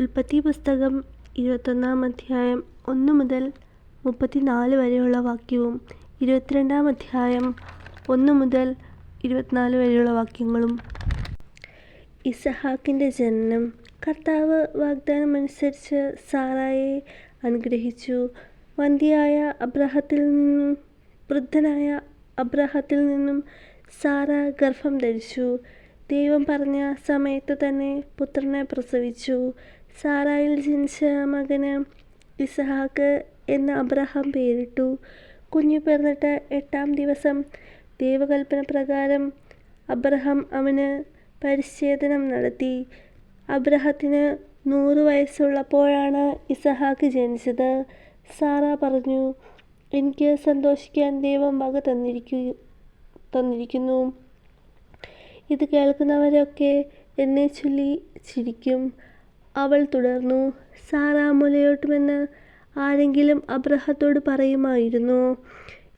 ഉൽപ്പത്തി പുസ്തകം ഇരുപത്തൊന്നാം അധ്യായം ഒന്ന് മുതൽ മുപ്പത്തിനാല് വരെയുള്ള വാക്യവും ഇരുപത്തിരണ്ടാം അധ്യായം ഒന്ന് മുതൽ ഇരുപത്തിനാല് വരെയുള്ള വാക്യങ്ങളും. ഇസഹാക്കിന്റെ ജനനം. കർത്താവ് വാഗ്ദാനം അനുസരിച്ച് സാറായെ അനുഗ്രഹിച്ചു. വന്ധ്യയായ അബ്രഹത്തിൽ നിന്നും വൃദ്ധനായ അബ്രഹത്തിൽ നിന്നും സാറ ഗർഭം ധരിച്ചു. ദൈവം പറഞ്ഞ സമയത്ത് തന്നെ പുത്രനെ പ്രസവിച്ചു. സാറായിൽ ജനിച്ച മകന് ഇസഹാക്ക് എന്ന് അബ്രഹാം പേരിട്ടു. കുഞ്ഞു പിറന്നിട്ട് എട്ടാം ദിവസം ദൈവകൽപ്പന പ്രകാരം അബ്രഹാം അവന് പരിച്ഛേദനം നടത്തി. അബ്രഹത്തിന് നൂറ് വയസ്സുള്ളപ്പോഴാണ് ഇസഹാക്ക് ജനിച്ചത്. സാറ പറഞ്ഞു എനിക്ക് സന്തോഷിക്കാൻ ദൈവം വക തന്നിരിക്കു തന്നിരിക്കുന്നു. ഇത് കേൾക്കുന്നവരൊക്കെ എന്നെ ചൊല്ലി ചിരിക്കും. അവൾ തുടർന്നു സാറാ മുലയൂട്ടുമെന്ന് ആരെങ്കിലും അബ്രഹത്തോട് പറയുമായിരുന്നു.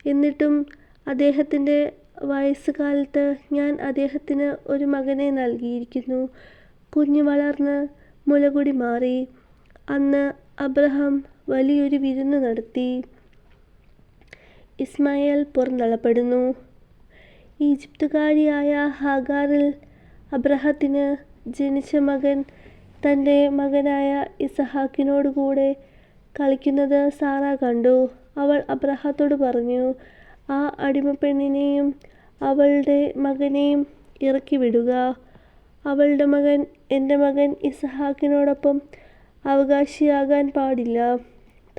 എന്നിട്ടും അദ്ദേഹത്തിന്റെ വയസ്സുകാലത്ത് ഞാൻ അദ്ദേഹത്തിന് ഒരു മകനെ നൽകിയിരിക്കുന്നു. കുഞ്ഞു വളർന്ന് മുലകുടി മാറി. അന്ന് അബ്രഹാം വലിയൊരു വിരുന്ന് നടത്തി. ഇസ്മായേൽ പുറന്തള്ളപ്പെടുന്നു. ഈജിപ്തുകാരിയായ ഹാഗാറിൽ അബ്രഹത്തിന് ജനിച്ച മകൻ തന്റെ മകനായ ഇസഹാക്കിനോടുകൂടെ കളിക്കുന്നത് സാറ കണ്ടു. അവൾ അബ്രഹാത്തോട് പറഞ്ഞു ആ അടിമപ്പെണ്ണിനെയും അവളുടെ മകനെയും ഇറക്കി വിടുക. അവളുടെ മകൻ എന്റെ മകൻ ഇസഹാക്കിനോടൊപ്പം അവകാശിയാകാൻ പാടില്ല.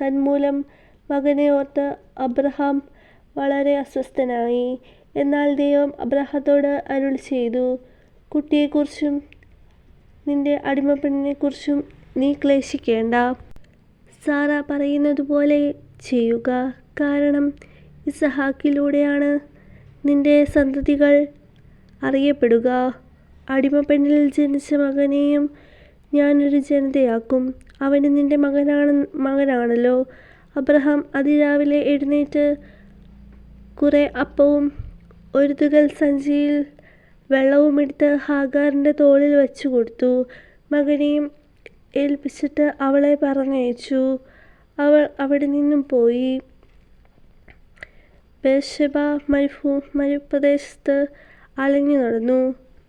തന്മൂലം മകനെ ഓർത്ത് അബ്രഹാം വളരെ അസ്വസ്ഥനായി. എന്നാൽ ദൈവം അബ്രഹത്തോട് അരുൾ ചെയ്തു. കുട്ടിയെക്കുറിച്ചും നിന്റെ അടിമപ്പെണ്ണിനെക്കുറിച്ചും നീ ക്ലേശിക്കേണ്ട. സാറ പറയുന്നതുപോലെ ചെയ്യുക. കാരണം ഇസഹാക്കിലൂടെയാണ് നിന്റെ സന്തതികൾ അറിയപ്പെടുക. അടിമപ്പെണ്ണിൽ ജനിച്ച മകനെയും ഞാനൊരു ജനതയാക്കും. അവന് നിന്റെ മകനാണ് മകനാണല്ലോ. അബ്രഹാം അതിരാവിലെ എഴുന്നേറ്റ് കുറേ അപ്പവും ഒരു തുകൽ സഞ്ചിയിൽ വെള്ളവുമെടുത്ത് ഹാഗാറിന്റെ തോളിൽ വച്ചു കൊടുത്തു. മകനെയും ഏൽപ്പിച്ചിട്ട് അവളെ പറഞ്ഞയച്ചു. അവൾ അവിടെ നിന്നും പോയി. ബേർഷെബ മരുഭൂ മരുപ്രദേശത്ത് അലഞ്ഞു നടന്നു.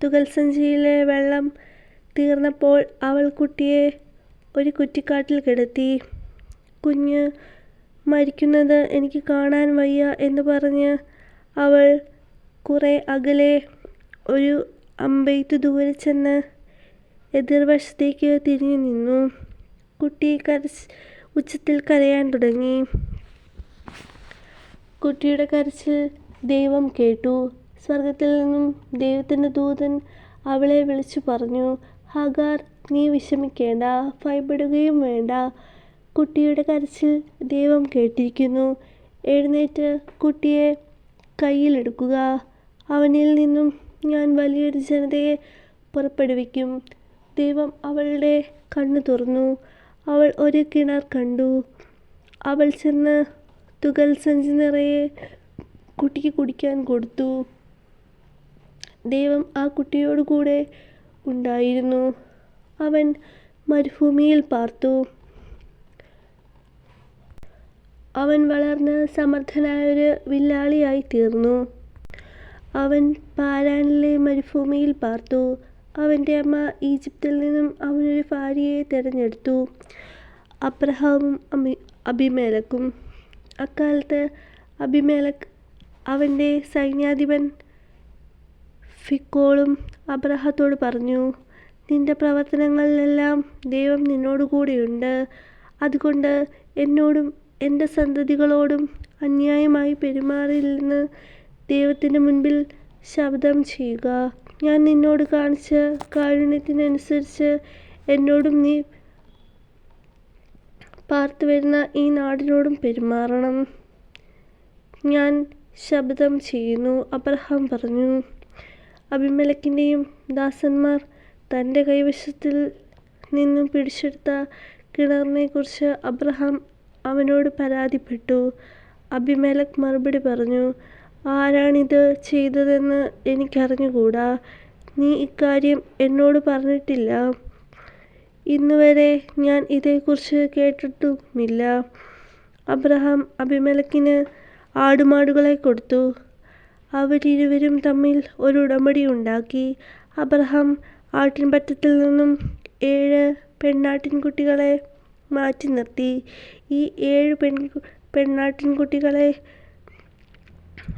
തുകൽ സഞ്ചിയിലെ വെള്ളം തീർന്നപ്പോൾ അവൾ കുട്ടിയെ ഒരു കുറ്റിക്കാട്ടിൽ കിടത്തി. കുഞ്ഞ് മരിക്കുന്നത് എനിക്ക് കാണാൻ വയ്യ എന്ന് പറഞ്ഞ് അവൾ കുറേ അകലെ ഒരു അമ്പെയ്ത്ത് ദൂരെ ചെന്ന് എതിർവശത്തേക്ക് തിരിഞ്ഞു നിന്നു. കുട്ടി കരച്ച് ഉച്ചത്തിൽ കരയാൻ തുടങ്ങി. കുട്ടിയുടെ കരച്ചിൽ ദൈവം കേട്ടു. സ്വർഗത്തിൽ നിന്നും ദൈവത്തിന്റെ ദൂതൻ അവളെ വിളിച്ചു പറഞ്ഞു ഹഗാർ നീ വിഷമിക്കേണ്ട ഭയപ്പെടുകയും വേണ്ട കുട്ടിയുടെ കരച്ചിൽ ദൈവം കേട്ടിരിക്കുന്നു. എഴുന്നേറ്റ് കുട്ടിയെ കയ്യിലെടുക്കുക. അവനിൽ നിന്നും ഞാൻ വലിയൊരു ജനതയെ പുറപ്പെടുവിക്കും. ദൈവം അവളുടെ കണ്ണു തുറന്നു. അവൾ ഒരു കിണർ കണ്ടു. അവൾ ചെന്ന് തുകൽ സഞ്ചി നിറയെ കുട്ടിക്ക് കുടിക്കാൻ കൊടുത്തു. ദൈവം ആ കുട്ടിയോട് കൂടെ ഉണ്ടായിരുന്നു. അവൻ മരുഭൂമിയിൽ പാർത്തു. അവൻ വളർന്ന് സമർത്ഥനായൊരു വില്ലാളിയായി തീർന്നു. അവൻ പാരാനിലെ മരുഭൂമിയിൽ പാർത്തു. അവന്റെ അമ്മ ഈജിപ്തിൽ നിന്നും അവനൊരു ഭാര്യയെ തിരഞ്ഞെടുത്തു. അബ്രഹാമും അമി അഭിമേലക്കും അക്കാലത്ത് അഭിമേലക് അവന്റെ സൈന്യാധിപൻ ഫിക്കോളും അബ്രഹത്തോട് പറഞ്ഞു നിന്റെ പ്രവർത്തനങ്ങളിലെല്ലാം ദൈവം നിന്നോടുകൂടെയുണ്ട്. അതുകൊണ്ട് എന്നോടും എന്റെ സന്തതികളോടും അന്യായമായി പെരുമാറില്ലെന്ന് ദൈവത്തിന്റെ മുൻപിൽ ശബ്ദം ചെയ്യുക. ഞാൻ നിന്നോട് കാണിച്ച കാരുണ്യത്തിനനുസരിച്ച് എന്നോടും നീ പാർത്തു വരുന്ന ഈ നാടിനോടും പെരുമാറണം. ഞാൻ ശബ്ദം ചെയ്യുന്നു. അബ്രഹാം പറഞ്ഞു അഭിമലക്കിന്റെയും ദാസന്മാർ തന്റെ കൈവശത്തിൽ നിന്നും പിടിച്ചെടുത്ത കിണറിനെക്കുറിച്ച് അബ്രഹാം അവനോട് പരാതിപ്പെട്ടു. അബിമേലക് മറുപടി പറഞ്ഞു ആരാണിത് ചെയ്തതെന്ന് എനിക്കറിഞ്ഞുകൂടാ? നീ ഇക്കാര്യം എന്നോട് പറഞ്ഞിട്ടില്ല. ഇന്നുവരെ ഞാൻ ഇതേക്കുറിച്ച് കേട്ടിട്ടുമില്ല. അബ്രഹാം അഭിമലക്കിന് ആടുമാടുകളെ കൊടുത്തു. അവരിരുവരും തമ്മിൽ ഒരു ഉടമ്പടി ഉണ്ടാക്കി. അബ്രഹാം ആട്ടിൻപറ്റത്തിൽ നിന്നും ഏഴ് പെണ്ണാട്ടിൻകുട്ടികളെ മാറ്റി നിർത്തി ഈ ഏഴ് പെൺ പെണ്ണാട്ടിൻകുട്ടികളെ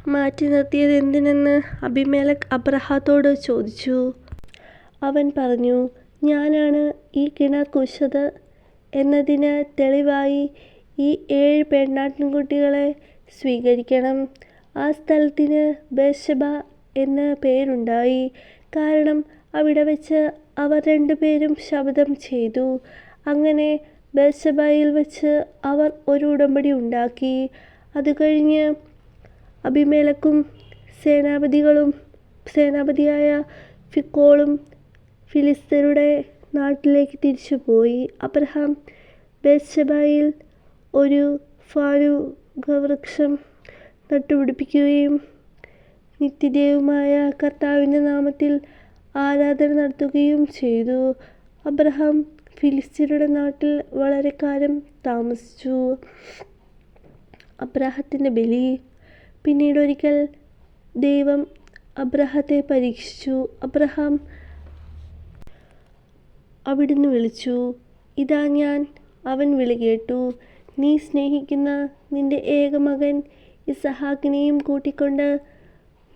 മാറ്റി നിർത്തിയത് എന്തിനെന്ന് അബിമേലക് അബ്രഹാത്തോട് ചോദിച്ചു. അവൻ പറഞ്ഞു ഞാനാണ് ഈ കിണർ കുശത്. എന്നതിന് തെളിവായി ഈ ഏഴ് പെണ്ണാട്ടിൻകുട്ടികളെ സ്വീകരിക്കണം. ആ സ്ഥലത്തിന് ബേശബ എന്ന പേരുണ്ടായി. കാരണം അവിടെ വെച്ച് അവർ രണ്ടുപേരും ശബ്ദം ചെയ്തു. അങ്ങനെ ബേശബയിൽ വെച്ച് അവർ ഒരു ഉടമ്പടി ഉണ്ടാക്കി. അതുകഴിഞ്ഞ് അബീമേലെക്കും സേനാപതികളും സേനാപതിയായ ഫിക്കോളും ഫിലിസ്തരുടെ നാട്ടിലേക്ക് തിരിച്ചുപോയി അബ്രഹാം ബേർശെബയിൽ ഒരു ഫാരുഗവൃക്ഷം നട്ടുപിടിപ്പിക്കുകയും നിത്യദേവുമായ കർത്താവിന്റെ നാമത്തിൽ ആരാധന നടത്തുകയും ചെയ്തു. അബ്രഹാം ഫിലിസ്തീനയുടെ നാട്ടിൽ വളരെ കാലം താമസിച്ചു. അബ്രാഹത്തിന്റെ ബലി പിന്നീട് ഒരിക്കൽ ദൈവം അബ്രഹത്തെ പരീക്ഷിച്ചു. അബ്രഹാം അവിടുന്ന് വിളിച്ചു ഇതാ ഞാൻ. അവൻ വിളി കേട്ടു നീ സ്നേഹിക്കുന്ന നിന്റെ ഏകമകൻ ഇസഹാക്കിനെയും കൂട്ടിക്കൊണ്ട്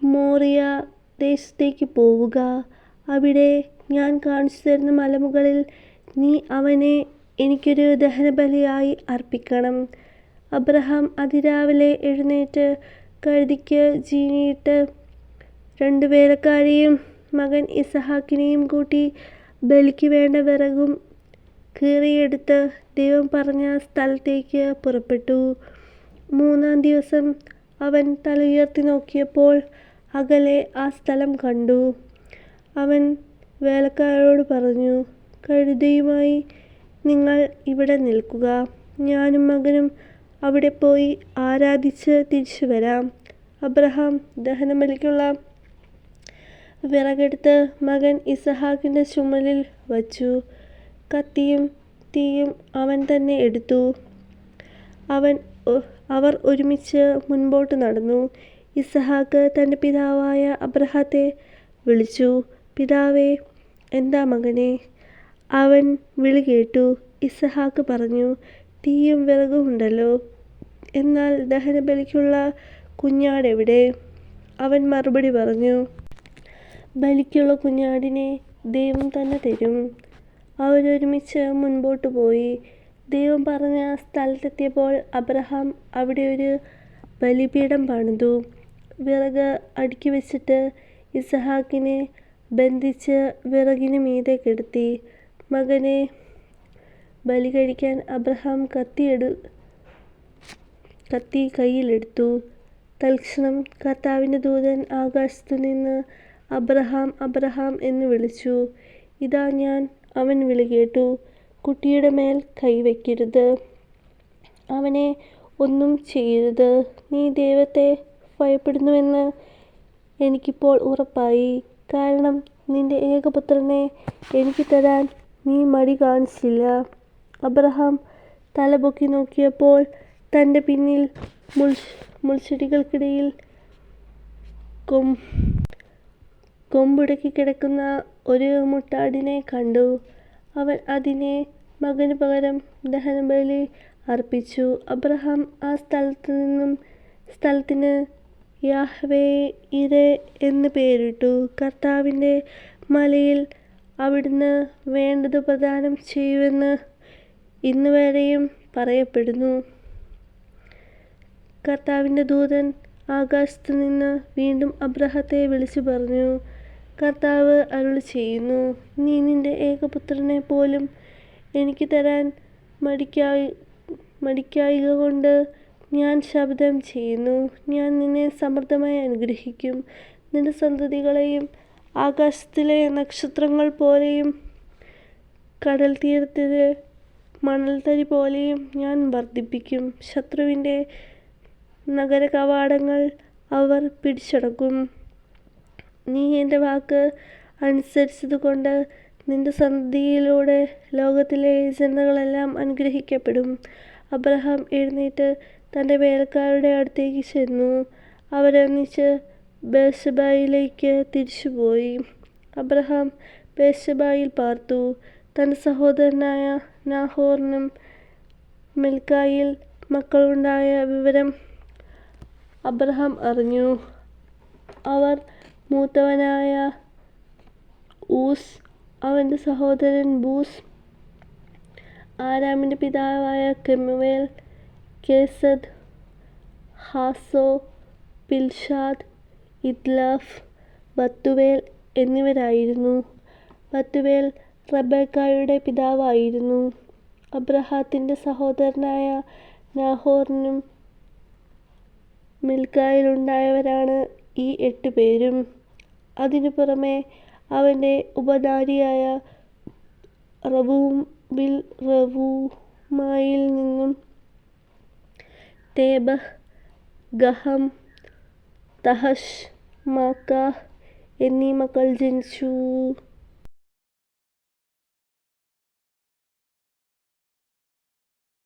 മോറിയ ദേശത്തേക്ക് പോവുക. അവിടെ ഞാൻ കാണിച്ചു തരുന്ന മലമുകളിൽ നീ അവനെ എനിക്കൊരു ദഹനബലിയായി അർപ്പിക്കണം. അബ്രഹാം അതിരാവിലെ എഴുന്നേറ്റ് കഴുതിക്ക് ജീനിയിട്ട് രണ്ടു വേലക്കാരെയും മകൻ ഇസഹാക്കിനെയും കൂട്ടി ബലിക്ക് വേണ്ട വിറകും കീറിയെടുത്ത് ദൈവം പറഞ്ഞ സ്ഥലത്തേക്ക് പുറപ്പെട്ടു. മൂന്നാം ദിവസം അവൻ തല ഉയർത്തി നോക്കിയപ്പോൾ അകലെ ആ സ്ഥലം കണ്ടു. അവൻ വേലക്കാരോട് പറഞ്ഞു കഴുതയുമായി നിങ്ങൾ ഇവിടെ നിൽക്കുക. ഞാനും മകനും അവിടെ പോയി ആരാധിച്ച് തിരിച്ചു വരാം. അബ്രഹാം ദഹനബലിക്കുള്ള വിറകെടുത്ത് മകൻ ഇസഹാക്കിന്റെ ചുമലിൽ വച്ചു. കത്തിയും തീയും അവൻ തന്നെ എടുത്തു. അവൻ അവർ ഒരുമിച്ച് മുൻപോട്ട് നടന്നു. ഇസഹാക്ക് തന്റെ പിതാവായ അബ്രഹത്തെ വിളിച്ചു. പിതാവേ എന്താ മകനെ? അവൻ വിളി കേട്ടു. ഇസഹാക്ക് പറഞ്ഞു തീയും വിറകും ഉണ്ടല്ലോ എന്നാൽ ദഹനബലിക്കുള്ള കുഞ്ഞാടെവിടെ അവൻ മറുപടി പറഞ്ഞു ബലിക്കുള്ള കുഞ്ഞാടിനെ ദൈവം തന്നെ തരും. അവരൊരുമിച്ച് മുൻപോട്ട് പോയി. ദൈവം പറഞ്ഞ സ്ഥലത്തെത്തിയപ്പോൾ അബ്രഹാം അവിടെ ഒരു ബലിപീഠം പണിതു. വിറക് അടുക്കി വെച്ചിട്ട് ഇസഹാക്കിനെ ബന്ധിച്ച് വിറകിന് മീതെ കിടത്തി. മകനെ ബലി കഴിക്കാൻ അബ്രഹാം കത്തിയെടു കത്തി കയ്യിലെടുത്തു. തൽക്ഷണം കർത്താവിന്റെ ദൂതൻ ആകാശത്തു നിന്ന് അബ്രഹാം അബ്രഹാം എന്ന് വിളിച്ചു. ഇതാ ഞാൻ അവൻ വിളികേട്ടു കുട്ടിയുടെ മേൽ കൈവയ്ക്കരുത് അവനെ ഒന്നും ചെയ്യരുത്. നീ ദൈവത്തെ ഭയപ്പെടുന്നുവെന്ന് എനിക്കിപ്പോൾ ഉറപ്പായി. കാരണം നിന്റെ ഏകപുത്രനെ എനിക്ക് തരാൻ നീ മടി കാണിച്ചില്ല. അബ്രഹാം തലപൊക്കി നോക്കിയപ്പോൾ തന്റെ പിന്നിൽ മുൾ മുൾച്ചെടികൾക്കിടയിൽ കൊം കൊമ്പുടക്കി കിടക്കുന്ന ഒരു മുട്ടാടിനെ കണ്ടു. അവൻ അതിനെ മകന് പകരം ദഹനബലി അർപ്പിച്ചു. അബ്രഹാം ആ സ്ഥലത്ത് നിന്നും സ്ഥലത്തിന് യാഹ്വേ ഇരെ എന്ന് പേരിട്ടു. കർത്താവിന്റെ മലയിൽ അവിടുന്ന് വേണ്ടത് പ്രദാനം ചെയ്യുമെന്ന് ഇന്നുവരെയും പറയപ്പെടുന്നു. കർത്താവിന്റെ ദൂതൻ ആകാശത്തു നിന്ന് വീണ്ടും അബ്രഹത്തെ വിളിച്ചു പറഞ്ഞു കർത്താവ് അരുളി ചെയ്യുന്നു. നീ നിന്റെ ഏകപുത്രനെ പോലും എനിക്ക് തരാൻ മടിക്കായി മടിക്കായിക കൊണ്ട് ഞാൻ ശബ്ദം ചെയ്യുന്നു. ഞാൻ നിന്നെ സമൃദ്ധമായി അനുഗ്രഹിക്കും. നിന്റെ സന്തതികളെയും ആകാശത്തിലെ നക്ഷത്രങ്ങൾ പോലെയും കടൽ തീരത്തിലെ മണൽത്തരി പോലെയും ഞാൻ വർദ്ധിപ്പിക്കും. ശത്രുവിന്റെ നഗര കവാടങ്ങൾ അവർ പിടിച്ചടക്കും. നീ എന്റെ വാക്ക് അനുസരിച്ചതുകൊണ്ട് നിന്റെ സന്ധിയിലൂടെ ലോകത്തിലെ ജനതകളെല്ലാം അനുഗ്രഹിക്കപ്പെടും. അബ്രഹാം എഴുന്നേറ്റ് തന്റെ വേലക്കാരുടെ അടുത്തേക്ക് ചെന്നു. അവരൊന്നിച്ച് ബേശബായിലേക്ക് തിരിച്ചുപോയി. അബ്രഹാം ബേശബായിൽ പാർത്തു. തന്റെ സഹോദരനായ നാഹോറിനും മിൽക്കായിൽ മക്കളുണ്ടായ വിവരം അബ്രഹാം അറിഞ്ഞു. അവർ മൂത്തവനായ ഊസ് അവന്റെ സഹോദരൻ ബൂസ് ആരാമിന്റെ പിതാവായ കെമുവേൽ കേസദ് ഹാസോ പിൽഷാദ് ഇദ്ലാഫ് ബത്തുവേൽ എന്നിവരായിരുന്നു. ബത്തുവേൽ റെബെക്കായുടെ പിതാവായിരുന്നു. അബ്രഹാത്തിന്റെ സഹോദരനായ നാഹോറിനും മിൽക്കായിലുണ്ടായവരാണ് ഈ എട്ട് പേരും. അതിനു പുറമെ അവന്റെ ഉപനാരിയായ ബിൽ റവൂമായിൽ നിന്നും തേബഹ് ഗഹം തഹഷ് മാക്ക എന്നീ മക്കൾ ജനിച്ചു.